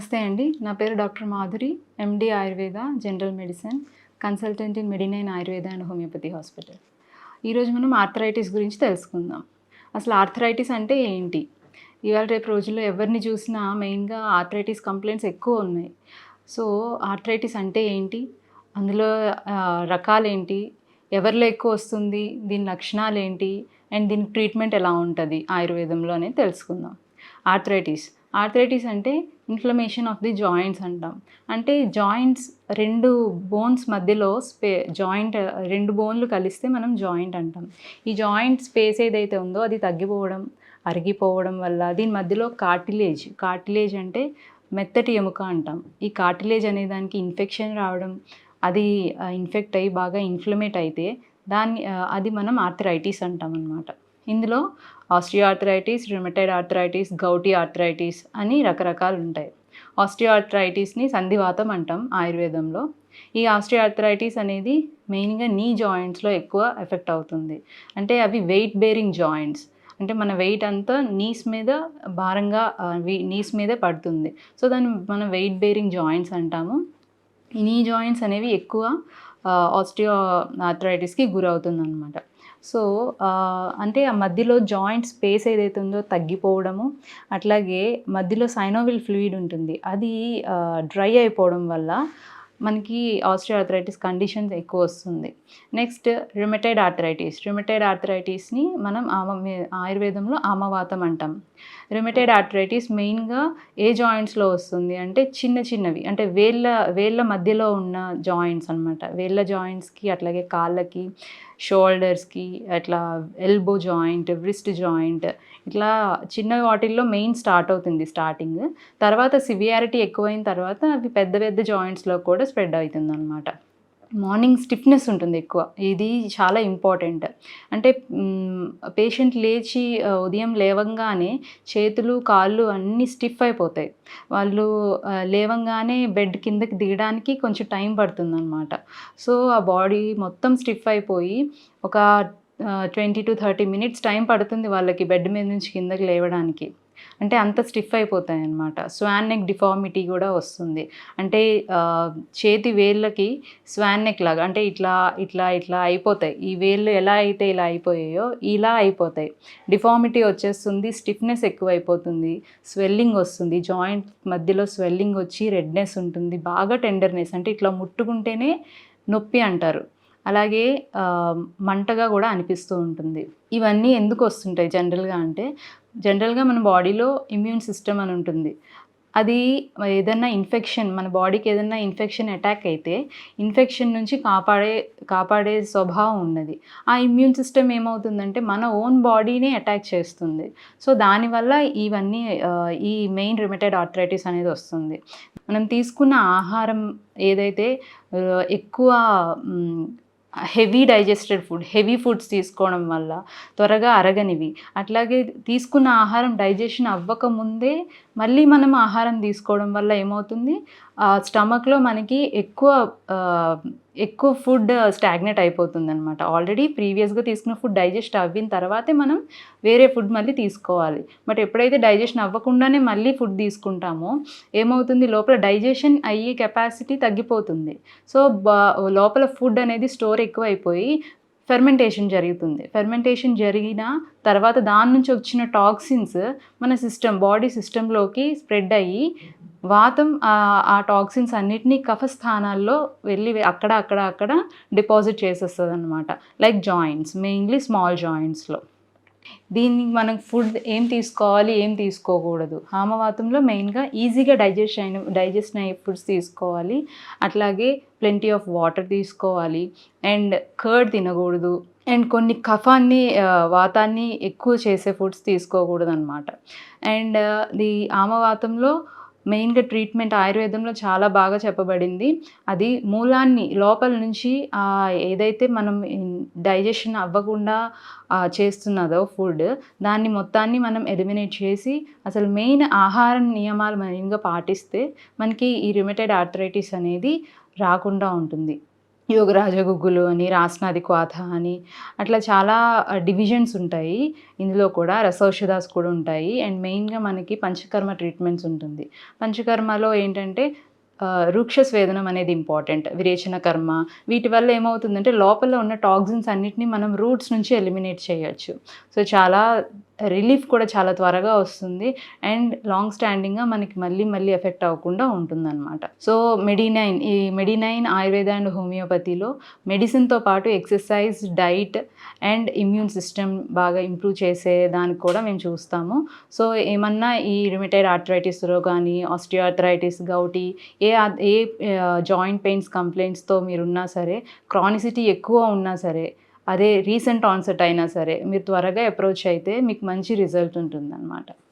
నమస్తే అండి. నా పేరు doctor Madhuri MD Ayurveda general medicine consultant in Medinine Ayurveda and homeopathy hospital. ఈరోజు మనం ఆర్థరైటిస్ గురించి తెలుసుకుందాం. అసలు ఆర్థరైటిస్ అంటే ఏంటి? ఇవాళ రేపు రోజుల్లో ఎవరిని చూసినా మెయిన్గా ఆర్థరైటిస్ కంప్లైంట్స్ ఎక్కువ ఉన్నాయి. సో ఆర్థరైటిస్ అంటే ఏంటి? అందులో రకాలు రకాలేంటి? ఎవరిలో ఎక్కువ వస్తుంది? దీని లక్షణాలు ఏంటి అండ్ దీని ట్రీట్మెంట్ ఎలా ఉంటుంది? ఆయుర్వేదంలో అనేది తెలుసుకుందాం. ఆర్థరైటిస్ ఆర్థరైటిస్ అంటే ఇన్ఫ్లమేషన్ ఆఫ్ ది జాయింట్స్ అంటాం. అంటే జాయింట్స్ రెండు బోన్స్ మధ్యలో స్పే జాయింట్ రెండు బోన్లు కలిస్తే మనం జాయింట్ అంటాం. ఈ జాయింట్ స్పేస్ ఏదైతే ఉందో అది తగ్గిపోవడం అరిగిపోవడం వల్ల దీని మధ్యలో కార్టిలేజ్ కార్టిలేజ్ అంటే మెత్తటి ఎముక అంటాం. ఈ కార్టిలేజ్ అనే దానికి ఇన్ఫెక్షన్ రావడం అది ఇన్ఫెక్ట్ అయ్యి బాగా ఇన్ఫ్లమేట్ అయితే దాన్ని అది మనం ఆర్థరైటిస్ అంటాం అనమాట ఇందులో osteoarthritis rheumatoid arthritis gouty arthritis అని రకరకాలు ఉంటాయి ఆస్టియో సంధివాతం అంటాం ఆయుర్వేదంలో. ఈ ఆస్టియో అనేది మెయిన్గా నీ జాయింట్స్లో ఎక్కువ ఎఫెక్ట్ అవుతుంది. అంటే అవి వెయిట్ బేరింగ్ జాయింట్స్. అంటే మన వెయిట్ అంతా నీస్ మీద భారంగా నీస్ మీదే పడుతుంది. సో దాన్ని మనం వెయిట్ బేరింగ్ జాయింట్స్ అంటాము. ఈ నీ జాయింట్స్ అనేవి ఎక్కువ ఆస్టియో ఆర్థరైటిస్కి గురవుతుంది అనమాట సో అంటే ఆ మధ్యలో జాయింట్ స్పేస్ ఏదైతే ఉందో తగ్గిపోవడము అట్లాగే మధ్యలో సైనోవిల్ ఫ్లూయిడ్ ఉంటుంది. అది డ్రై అయిపోవడం వల్ల మనకి ఆస్టియో కండిషన్స్ ఎక్కువ వస్తుంది. Next రిమిటైడ్ arthritis. రిమిటైడ్ ఆర్థరైటిస్ని మనం ఆమ ఆయుర్వేదంలో ఆమవాతం అంటాం. రిమిటెడ్ ఆర్థరైటిస్ మెయిన్గా ఏ జాయింట్స్లో వస్తుంది? అంటే చిన్న చిన్నవి. అంటే వేళ్ళ వేళ్ళ మధ్యలో ఉన్న జాయింట్స్ అనమాట వేళ్ళ జాయింట్స్కి అట్లాగే కాళ్ళకి షోల్డర్స్కి అట్లా ఎల్బో జాయింట్ వ్రిస్ట్ జాయింట్ ఇట్లా చిన్న వాటిల్లో మెయిన్ స్టార్ట్ అవుతుంది స్టార్టింగ్ తర్వాత సివియారిటీ ఎక్కువైన తర్వాత అవి పెద్ద పెద్ద జాయింట్స్లో కూడా స్ప్రెడ్ అవుతుంది అనమాట మార్నింగ్ స్టిఫ్నెస్ ఉంటుంది ఎక్కువ. ఇది చాలా ఇంపార్టెంట్. అంటే పేషెంట్ లేచి ఉదయం లేవంగానే చేతులు కాళ్ళు అన్నీ స్టిఫ్ అయిపోతాయి. వాళ్ళు లేవంగానే బెడ్ కిందకి దిగడానికి కొంచెం టైం పడుతుంది అనమాట సో ఆ బాడీ మొత్తం స్టిఫ్ అయిపోయి ఒక twenty to thirty minutes time పడుతుంది వాళ్ళకి బెడ్ మీద నుంచి కిందకి లేవడానికి. అంటే అంత స్టిఫ్ అయిపోతాయి అనమాట స్వాన్ నెక్ డిఫార్మిటీ కూడా వస్తుంది. అంటే చేతి వేళ్ళకి స్వాన్ నెక్ లాగా అంటే ఇట్లా ఇట్లా ఇట్లా అయిపోతాయి. ఈ వేళ్ళు ఎలా అయితే ఇలా అయిపోయాయో ఇలా అయిపోతాయి. డిఫార్మిటీ వచ్చేస్తుంది స్టిఫ్నెస్ ఎక్కువ అయిపోతుంది స్వెల్లింగ్ వస్తుంది జాయింట్ మధ్యలో స్వెల్లింగ్ వచ్చి రెడ్నెస్ ఉంటుంది బాగా టెండర్నెస్ అంటే ఇట్లా ముట్టుకుంటేనే నొప్పి అంటారు. అలాగే మంటగా కూడా అనిపిస్తూ ఉంటుంది. ఇవన్నీ ఎందుకు వస్తుంటాయి జనరల్గా అంటే జనరల్గా మన బాడీలో ఇమ్యూన్ సిస్టమ్ అని ఉంటుంది. అది ఏదన్నా ఇన్ఫెక్షన్ మన బాడీకి ఏదన్నా ఇన్ఫెక్షన్ అటాక్ అయితే ఇన్ఫెక్షన్ నుంచి కాపాడే కాపాడే స్వభావం ఉన్నది. ఆ ఇమ్యూన్ సిస్టమ్ ఏమవుతుందంటే మన ఓన్ బాడీనే అటాక్ చేస్తుంది. సో దానివల్ల ఇవన్నీ ఈ మెయిన్ రిమిటెడ్ ఆర్థరైటిస్ అనేది వస్తుంది. మనం తీసుకున్న ఆహారం ఏదైతే ఎక్కువ heavy digested food heavy foods తీసుకోవడం వల్ల త్వరగా అరగనివి. అట్లాగే తీసుకున్న ఆహారం డైజెషన్ అవ్వక ముందే మళ్ళీ మనం ఆహారం తీసుకోవడం వల్ల ఏమవుతుంది? స్టమక్లో మనకి ఎక్కువ ఎక్కువ ఫుడ్ స్టాగ్నెట్ అయిపోతుంది అనమాట ఆల్రెడీ ప్రీవియస్గా తీసుకున్న ఫుడ్ డైజెస్ట్ అవ్విన తర్వాతే మనం వేరే ఫుడ్ మళ్ళీ తీసుకోవాలి. బట్ ఎప్పుడైతే డైజెషన్ అవ్వకుండానే మళ్ళీ ఫుడ్ తీసుకుంటామో ఏమవుతుంది? లోపల డైజెషన్ అయ్యే కెపాసిటీ తగ్గిపోతుంది. సో బా లోపల ఫుడ్ అనేది స్టోర్ ఎక్కువ అయిపోయి ఫెర్మెంటేషన్ జరుగుతుంది. ఫెర్మెంటేషన్ జరిగిన తర్వాత దాని నుంచి వచ్చిన టాక్సిన్స్ మన సిస్టమ్ బాడీ సిస్టంలోకి స్ప్రెడ్ అయ్యి వాతం ఆ- టాక్సిన్స్ అన్నిటినీ కఫ స్థానాల్లో వెళ్ళి అక్కడ అక్కడ అక్కడ డిపాజిట్ చేసేస్తుంది అనమాట లైక్ జాయింట్స్ మెయిన్లీ స్మాల్ జాయింట్స్లో. దీన్ని మనం ఫుడ్ ఏం తీసుకోవాలి ఏం తీసుకోకూడదు. హామవాతంలో మెయిన్గా ఈజీగా డైజెస్ట్ అయిన డైజెస్ట్ అయ్యే ఫుడ్స్ తీసుకోవాలి. అట్లాగే ప్లెంటీ ఆఫ్ వాటర్ తీసుకోవాలి. అండ్ కర్డ్ తినకూడదు. అండ్ కొన్ని కఫాన్ని వాతాన్ని ఎక్కువ చేసే ఫుడ్స్ తీసుకోకూడదు అనమాట అండ్ ది ఆమవాతంలో మెయిన్గా ట్రీట్మెంట్ ఆయుర్వేదంలో చాలా బాగా చెప్పబడింది. అది మూలాన్ని లోపల నుంచి ఏదైతే మనం డైజెషన్ అవ్వకుండా చేస్తున్నదో ఫుడ్ దాన్ని మొత్తాన్ని మనం ఎలిమినేట్ చేసి అసలు మెయిన్ ఆహార నియమాలు మెయిన్గా పాటిస్తే మనకి ఈ రిమిటెడ్ ఆర్థరైటిస్ అనేది రాకుండా ఉంటుంది. యోగరాజ గుగ్గులు అని రాస్నాది క్వాత అని అట్లా చాలా డివిజన్స్ ఉంటాయి. ఇందులో కూడా రసౌషధాస్ కూడా ఉంటాయి. అండ్ మెయిన్గా మనకి పంచకర్మ ట్రీట్మెంట్స్ ఉంటుంది. పంచకర్మలో ఏంటంటే ఆ, వృక్ష స్వేదనం అనేది ఇంపార్టెంట్. విరేచన కర్మ. వీటి వల్ల ఏమవుతుందంటే లోపల ఉన్న టాక్సిన్స్ అన్నిటిని మనం రూట్స్ నుంచి ఎలిమినేట్ చేయొచ్చు. సో చాలా రిలీఫ్ కూడా చాలా త్వరగా వస్తుంది. అండ్ లాంగ్ స్టాండింగ్గా మనకి మళ్ళీ మళ్ళీ ఎఫెక్ట్ అవ్వకుండా ఉంటుందన్నమాట. సో మెడినైన్ ఈ మెడినైన్ ఆయుర్వేద అండ్ హోమియోపతిలో మెడిసిన్తో పాటు exercise diet and immune system బాగా ఇంప్రూవ్ చేసే దానికి కూడా మేము చూస్తాము. సో ఏమన్నా ఈ రిమిటైడ్ ఆర్థరైటిస్లో కానీ ఆస్టియోఆర్థరైటిస్ గౌటీ ఏ ఏ జాయింట్ పెయిన్స్ కంప్లైంట్స్తో మీరున్నా సరే క్రానిసిటీ ఎక్కువ ఉన్నా సరే అదే రీసెంట్ ఆన్సెట్ అయినా సరే మీరు త్వరగా అప్రోచ్ అయితే మీకు మంచి రిజల్ట్ ఉంటుందన్నమాట.